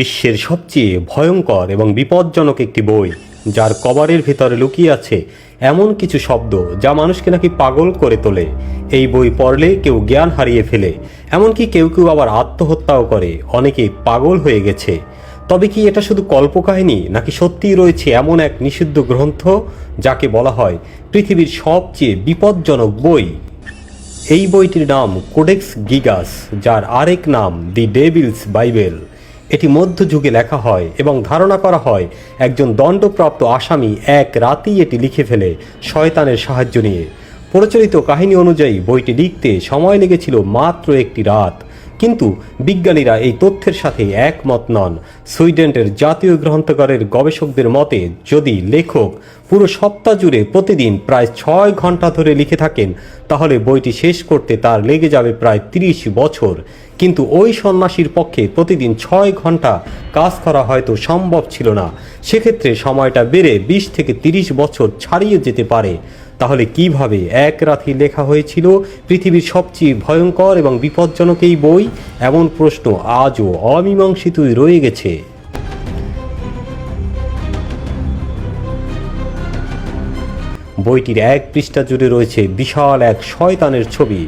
বিশ্বের সবচেয়ে ভয়ঙ্কর এবং বিপজ্জনক একটি বই, যার কভারের ভিতরে লুকিয়ে আছে এমন কিছু শব্দ যা মানুষকে নাকি পাগল করে তোলে। এই বই পড়লে কেউ জ্ঞান হারিয়ে ফেলে, এমনকি কেউ কেউ আবার আত্মহত্যাও করে। অনেকে পাগল হয়ে গেছে। তবে কি এটা শুধু কল্পকাহিনী, নাকি সত্যিই রয়েছে এমন এক নিষিদ্ধ গ্রন্থ, যাকে বলা হয় পৃথিবীর সবচেয়ে বিপজ্জনক বই? এই বইটির নাম কোডেক্স গিগাস, যার আরেক নাম দি ডেভিলস বাইবেল। এটি মধ্যযুগে লেখা হয় এবং ধারণা করা হয় একজন দণ্ডপ্রাপ্ত আসামি এক রাতেই এটি লিখে ফেলে শয়তানের সাহায্য নিয়ে। প্রচলিত কাহিনী অনুযায়ী বইটি লিখতে সময় লেগেছিল মাত্র একটি রাত। কিন্তু বিজ্ঞানীরা এই তথ্যের সাথে একমত নন। সুইডেনের জাতীয় গ্রন্থাগারের গবেষকদের মতে, যদি লেখক পুরো সপ্তাহ জুড়ে প্রতিদিন প্রায় ছয় ঘণ্টা ধরে লিখে থাকেন, তাহলে বইটি শেষ করতে তার লেগে যাবে প্রায় তিরিশ বছর। কিন্তু ওই সন্ন্যাসীর পক্ষে প্রতিদিন ছয় ঘণ্টা কাজ করা হয়তো সম্ভব ছিল না। সেক্ষেত্রে সময়টা বেড়ে বিশ থেকে তিরিশ বছর ছাড়িয়ে যেতে পারে। তাহলে কীভাবে এক রাতে লেখা হয়েছিল, পৃথিবীর সবচেয়ে ভয়ঙ্কর এবং বিপজ্জনক এই বই? এমন প্রশ্ন আজও অমীমাংসিতই রয়ে গেছে। বইটির এক পৃষ্ঠা জুড়ে রয়েছে বিশাল এক শয়তানের ছবি।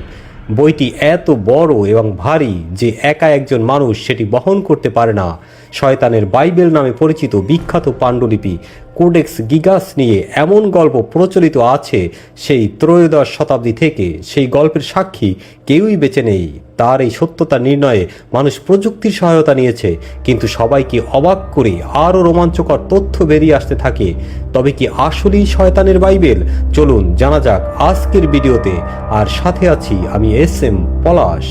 বইটি এত বড় এবং ভারী যে একা একজন মানুষ সেটি বহন করতে পারে না। শয়তানের বাইবেল নামে পরিচিত বিখ্যাত পাণ্ডুলিপি কোডেক্স গিগাস নিয়ে এমন গল্প প্রচলিত আছে সেই ত্রয়োদশ শতাব্দী থেকে সেই গল্পের সাক্ষী কেউই বেঁচে নেই। তার এই সত্যতা নির্ণয়ে মানুষ প্রযুক্তির সহায়তা নিয়েছে, কিন্তু সবাইকে অবাক করে আরও রোমাঞ্চকর তথ্য বেরিয়ে আসতে থাকে। তবে কি আসলেই শয়তানের বাইবেল? চলুন জানা যাক আজকের ভিডিওতে। আর সাথে আছি আমি S M Palash.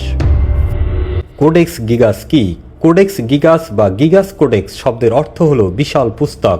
Codex Gigas কি? কোডেক্স গিগাস বা গিগাস কোডেক্স শব্দের অর্থ হলো বিশাল পুস্তক।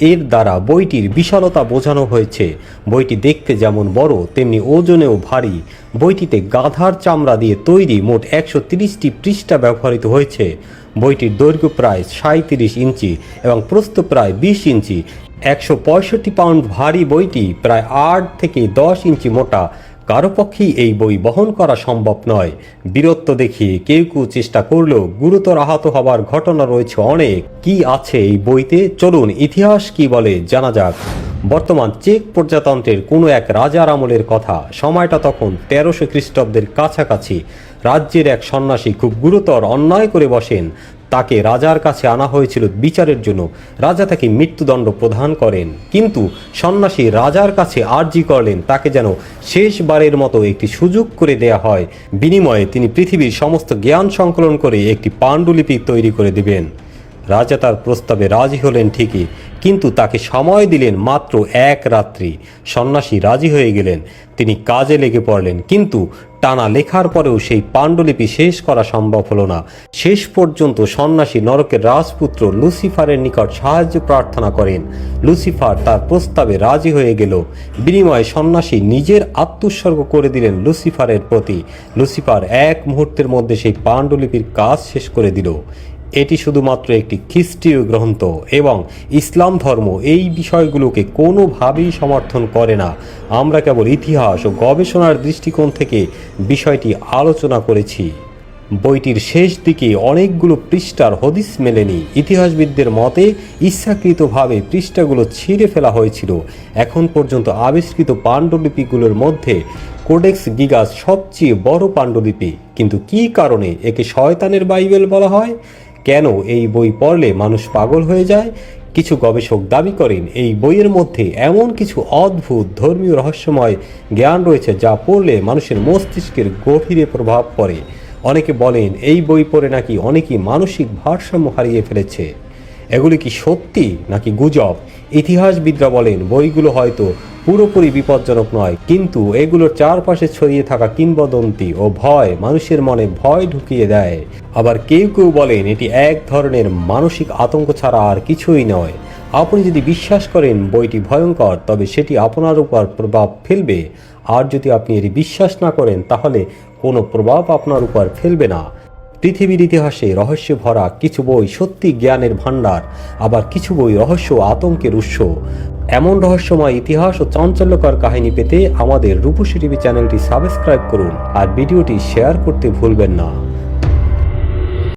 এর দ্বারা বইটির বিশালতা বোঝানো হয়েছে। বইটি দেখতে যেমন বড়, তেমনি ওজনেও ভারী। বইটিতে গাধার চামড়া দিয়ে তৈরি মোট একশো তিরিশটি পৃষ্ঠা ব্যবহৃত হয়েছে। বইটির দৈর্ঘ্য প্রায় সাঁত্রিশ ইঞ্চি এবং প্রস্থ প্রায় বিশ ইঞ্চি। একশো পঁয়ষট্টি পাউন্ড ভারী বইটি প্রায় আট থেকে দশ ইঞ্চি মোটা। কারও পক্ষেই এই বই বহন করা সম্ভব নয়। বীরত্ব দেখিয়ে কেউ কেউ চেষ্টা করলেও গুরুতর আহত হবার ঘটনা রয়েছে অনেক। কি আছে এই বইতে? চলুন, ইতিহাস কি বলে জানা যাক। বর্তমান চেক প্রজাতন্ত্রের কোনো এক রাজার আমলের কথা। সময়টা তখন তেরোশো খ্রিস্টাব্দের কাছাকাছি। রাজ্যের এক সন্ন্যাসী খুব গুরুতর অন্যায় করে বসেন। তাকে রাজার কাছে আনা হয়েছিল বিচারের জন্য। রাজা তাকে মৃত্যুদণ্ড প্রদান করেন। কিন্তু সন্ন্যাসী রাজার কাছে আর্জি করলেন, তাকে যেন শেষবারের মতো একটি সুযোগ করে দেয়া হয়। বিনিময়ে তিনি পৃথিবীর সমস্ত জ্ঞান সংকলন করে একটি পাণ্ডুলিপি তৈরি করে দিবেন। রাজা তার প্রস্তাবে রাজি হলেন ঠিকই কিন্তু তাকে সময় দিলেন মাত্র এক রাত্রি। সন্ন্যাসী রাজি হয়ে গেলেন। তিনি কাজে লেগে পড়লেন। কিন্তু টানা লেখার পরেও সেই পাণ্ডুলিপি শেষ করা সম্ভব হলো না। শেষ পর্যন্ত সন্ন্যাসী নরকের রাজপুত্র লুসিফারের নিকট সাহায্য প্রার্থনা করেন। লুসিফার তার প্রস্তাবে রাজি হয়ে গেল। বিনিময়ে সন্ন্যাসী নিজের আত্মোৎসর্গ করে দিলেন লুসিফারের প্রতি। লুসিফার এক মুহূর্তের মধ্যে সেই পাণ্ডুলিপির কাজ শেষ করে দিল। এটি শুধুমাত্র একটি খ্রিস্টীয় গ্রন্থ এবং ইসলাম ধর্ম এই বিষয়গুলোকে কোনোভাবেই সমর্থন করে না। আমরা কেবল ইতিহাস ও গবেষণার দৃষ্টিকোণ থেকে বিষয়টি আলোচনা করেছি। বইটির শেষ দিকে অনেকগুলো পৃষ্ঠার হদিস মেলেনি। ইতিহাসবিদদের মতে ইচ্ছাকৃতভাবে পৃষ্ঠাগুলো ছিঁড়ে ফেলা হয়েছিল। এখন পর্যন্ত আবিষ্কৃত পাণ্ডুলিপিগুলোর মধ্যে কোডেক্স গিগাস সবচেয়ে বড় পাণ্ডুলিপি। কিন্তু কী কারণে একে শয়তানের বাইবেল বলা হয়? কেন এই বই পড়লে মানুষ পাগল হয়ে যায়? কিছু গবেষক দাবি করেন, এই বইয়ের মধ্যে এমন কিছু অদ্ভুত ধর্মীয় রহস্যময় জ্ঞান রয়েছে যা পড়লে মানুষের মস্তিষ্কের গভীরে প্রভাব পড়ে। অনেকে বলেন, এই বই পড়ে নাকি অনেকেই মানসিক ভারসাম্য হারিয়ে ফেলেছে। এগুলি কি সত্যি নাকি গুজব? ইতিহাসবিদরা বলেন, বইগুলো হয়তো পুরোপুরি বিপজ্জনক নয়, কিন্তু এগুলোর চারপাশে ছড়িয়ে থাকা কিংবদন্তি ও ভয় মানুষের মনে ভয় ঢুকিয়ে দেয়। আবার কেউ কেউ বলেন, এটি এক ধরনের মানসিক আতঙ্ক ছাড়া আর কিছুই নয়। আপনি যদি বিশ্বাস করেন বইটি ভয়ঙ্কর, তবে সেটি আপনার উপর প্রভাব ফেলবে। আর যদি আপনি এটি বিশ্বাস না করেন, তাহলে কোনো প্রভাব আপনার উপর ফেলবে না। পৃথিবীর ইতিহাসে রহস্য ভরা কিছু বই সত্যি জ্ঞানের ভাণ্ডার, আবার কিছু বই রহস্য আতঙ্কের উৎস। এমন রহস্যময় ইতিহাস ও চাঞ্চল্যকর কাহিনী পেতে আমাদের রূপসী টিভি চ্যানেলটি সাবস্ক্রাইব করুন আর ভিডিওটি শেয়ার করতে ভুলবেন না।